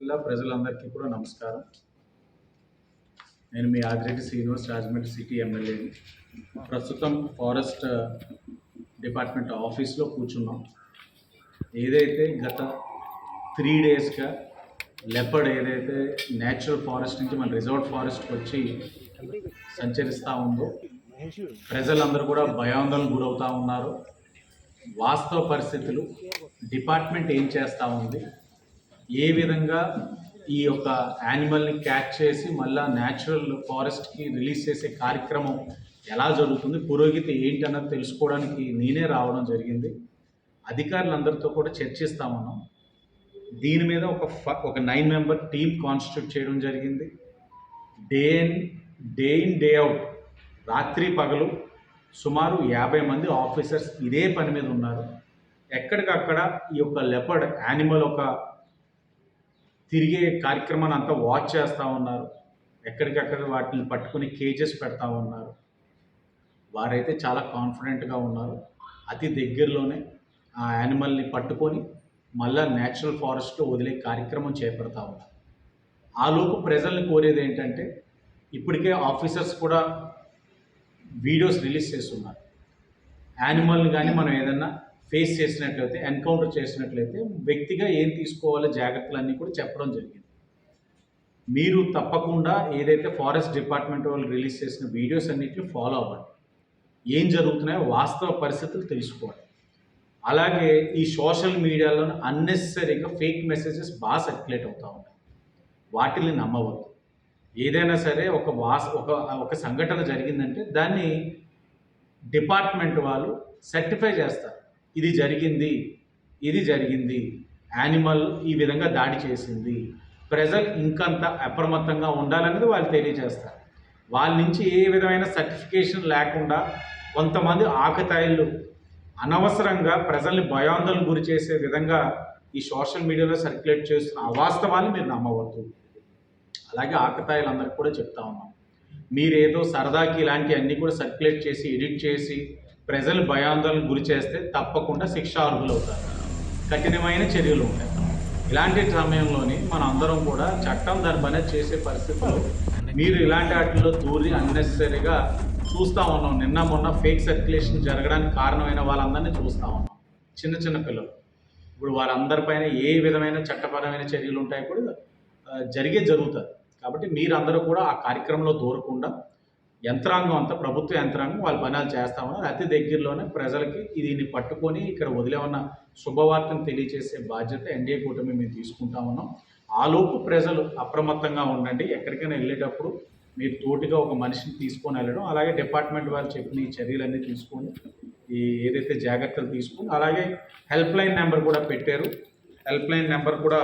జిల్లా ప్రజలందరికీ కూడా నమస్కారం. నేను మీ ఆదిరెడ్డి శ్రీనివాస్ రాజమండ్రి సిటీ ఎమ్మెల్యేని. ప్రస్తుతం ఫారెస్ట్ డిపార్ట్మెంట్ ఆఫీస్లో కూర్చున్నాం. ఏదైతే గత త్రీ డేస్గా లెపర్డ్ ఏదైతే న్యాచురల్ ఫారెస్ట్ నుంచి మన రిజర్వ్ ఫారెస్ట్కి వచ్చి సంచరిస్తూ ఉందో ప్రజలందరూ కూడా భయాందోళన గురవుతూ ఉన్నారు. వాస్తవ పరిస్థితులు డిపార్ట్మెంట్ ఏం చేస్తూ ఉంది ఏ విధంగా ఈ యొక్క యానిమల్ని క్యాచ్ చేసి మళ్ళా న్యాచురల్ ఫారెస్ట్కి రిలీజ్ చేసే కార్యక్రమం ఎలా జరుగుతుంది పురోగతి ఏంటి అన్నది తెలుసుకోవడానికి నేనే రావడం జరిగింది. అధికారులందరితో కూడా చర్చిస్తామన్నాం దీని మీద ఒక ఫ- ఒక నైన్ మెంబర్ టీం కాన్స్టిట్యూట్ చేయడం జరిగింది. Day in day in day out రాత్రి పగలు సుమారు యాభై మంది ఆఫీసర్స్ ఇదే పని మీద ఉన్నారు. ఎక్కడికక్కడ ఈ యొక్క లెపర్డ్ యానిమల్ ఒక తిరిగే కార్యక్రమాన్ని అంతా వాచ్ చేస్తూ ఉన్నారు. ఎక్కడికక్కడ వాటిని పట్టుకుని కేజెస్ పెడతా ఉన్నారు. వారైతే చాలా కాన్ఫిడెంట్గా ఉన్నారు. అతి దగ్గరలోనే ఆ యానిమల్ని పట్టుకొని మళ్ళా న్యాచురల్ ఫారెస్ట్లో వదిలే కార్యక్రమం చేపడతా ఉన్నారు. ఆ లోపు ప్రజల్ని కోరేది ఏంటంటే ఇప్పటికే ఆఫీసర్స్ కూడా వీడియోస్ రిలీజ్ చేస్తున్నారు. యానిమల్ని కానీ మనం ఏదన్నా ఫేస్ చేసినట్లయితే ఎన్కౌంటర్ చేసినట్లయితే వ్యక్తిగా ఏం తీసుకోవాలో జాగ్రత్తలన్నీ కూడా చెప్పడం జరిగింది. మీరు తప్పకుండా ఏదైతే ఫారెస్ట్ డిపార్ట్మెంట్ వాళ్ళు రిలీజ్ చేసిన వీడియోస్ అన్నిటిని ఫాలో అవ్వండి. ఏం జరుగుతున్నాయో వాస్తవ పరిస్థితులు తెలుసుకోవాలి. అలాగే ఈ సోషల్ మీడియాలో అన్నెసరీగా ఫేక్ మెసేజెస్ బాగా సర్క్యులేట్ అవుతూ ఉంటాయి. వాటిని నమ్మవద్దు. ఏదైనా సరే ఒక వాస్ ఒక ఒక సంఘటన జరిగిందంటే దాన్ని డిపార్ట్మెంట్ వాళ్ళు సర్టిఫై చేస్తారు. ఇది జరిగింది ఇది జరిగింది యానిమల్ ఈ విధంగా దాడి చేసింది. ప్రజలు ఇంకంత అప్రమత్తంగా ఉండాలనేది వాళ్ళు తెలియజేస్తారు. వాళ్ళ నుంచి ఏ విధమైన సర్టిఫికేషన్ లేకుండా కొంతమంది ఆకతాయిలు అనవసరంగా ప్రజల్ని భయాందోళన గురి చేసే విధంగా ఈ సోషల్ మీడియాలో సర్క్యులేట్ చేస్తున్న అవాస్తవాన్ని మీరు నమ్మవద్దు. అలాగే ఆకతాయిలందరికీ కూడా చెప్తా ఉన్నాం. మీరేదో సరదాకి ఇలాంటివన్నీ కూడా సర్క్యులేట్ చేసి ఎడిట్ చేసి ప్రజలు భయాందోళన గురి చేస్తే తప్పకుండా శిక్ష అర్హులవుతారు కఠినమైన చర్యలు ఉంటాయి. ఇలాంటి సమయంలోని మన అందరం కూడా చట్టం దర్భనే చేసే పరిస్థితులు మీరు ఇలాంటి వాటిలో దూరి అన్నెసరీగా చూస్తూ ఉన్నాం. నిన్న మొన్న ఫేక్ సర్క్యులేషన్ జరగడానికి కారణమైన వాళ్ళందరినీ చూస్తూ ఉన్నాం. చిన్న చిన్న పిల్లలు. ఇప్పుడు వారందరిపైన ఏ విధమైన చట్టపరమైన చర్యలు ఉంటాయి కూడా జరిగే జరుగుతుంది కాబట్టి మీరందరూ కూడా ఆ కార్యక్రమంలో దూరకుండా యంత్రాంగం అంతా ప్రభుత్వ యంత్రాంగం వాళ్ళ పనాలు చేస్తా అతి దగ్గరలోనే ప్రజలకి దీన్ని పట్టుకొని ఇక్కడ వదిలేమన్న శుభవార్తను తెలియజేసే బాధ్యత ఎన్డీఏ కూటమి మేము తీసుకుంటా ఉన్నాం. ఆలోపు ప్రజలు అప్రమత్తంగా ఉండండి. ఎక్కడికైనా వెళ్ళేటప్పుడు మీరు తోటిగా ఒక మనిషిని తీసుకొని వెళ్ళడం అలాగే డిపార్ట్మెంట్ వాళ్ళు చెప్పిన ఈ చర్యలన్నీ తీసుకొని ఈ ఏదైతే జాగ్రత్తలు తీసుకొని అలాగే హెల్ప్ లైన్ నెంబర్ కూడా పెట్టారు. హెల్ప్ లైన్ నెంబర్ కూడా